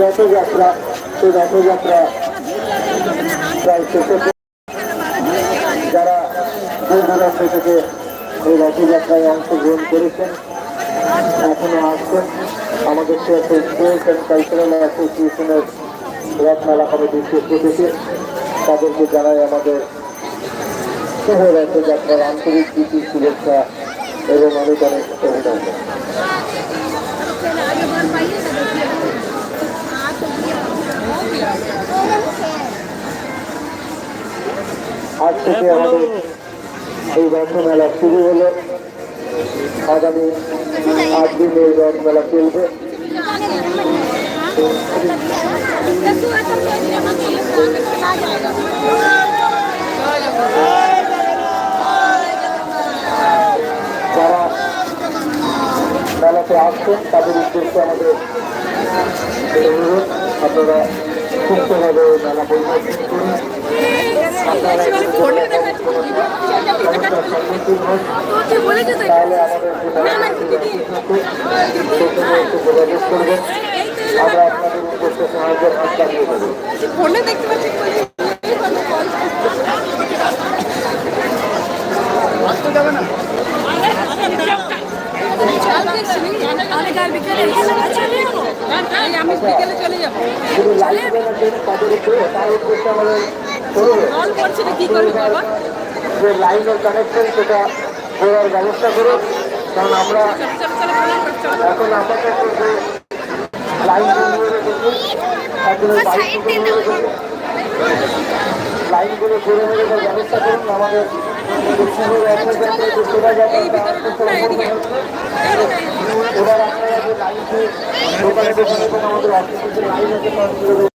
রথযাত্রা সেই রথযাত্রা প্রায় শেষে যারা দূর দূরান্ত থেকে এই রথযাত্রায় অংশগ্রহণ করেছেন, এখনও আসছেন, আমাদের সাথে স্পোর্টস অ্যান্ড কালচারাল অ্যাসোসিয়েশনের রথমেলা কমিটির পক্ষ থেকে তাদেরকে জানাই আমাদের শুভ রথযাত্রার আন্তরিক প্রীতি, শুভেচ্ছা এবং অনেক অনেক অভিনন্দন। থেকে আমাদের এই রথ মেলা শুরু হলো। আগামী আট দিন এই রথ মেলা চলবে। যারা মেলাতে আসছেন, তাদের উদ্দেশ্যে আমাদের অনুরোধ, আপনারা সুস্থভাবে মেলা পরিদর্শন করুন। আমরা আপনাদের উদ্দেশ্যে সাহায্যের হাত বাড়িয়ে দেবো ফোনে দেখতে পাচ্ছি আমি বিকেলে চলে যাব। তার উদ্দেশ্যে আমাদের কল করছি না কি করবি বাবা। যে লাইনের কানেকশন সেটা করার ব্যবস্থা করুন কারণ আমরা এখন আপাতত যে লাইনগুলো লাইনগুলো করে মেরে দেওয়ার ব্যবস্থা করুন আমাদের শুভ রথযাত্রা যে শোভাযাত্রা তা আজকে শুরু করতে হবে। এবার আপনারা যে লাইনটি দোকানে দোকানে আমাদের অফিসে যে লাইন আছে তার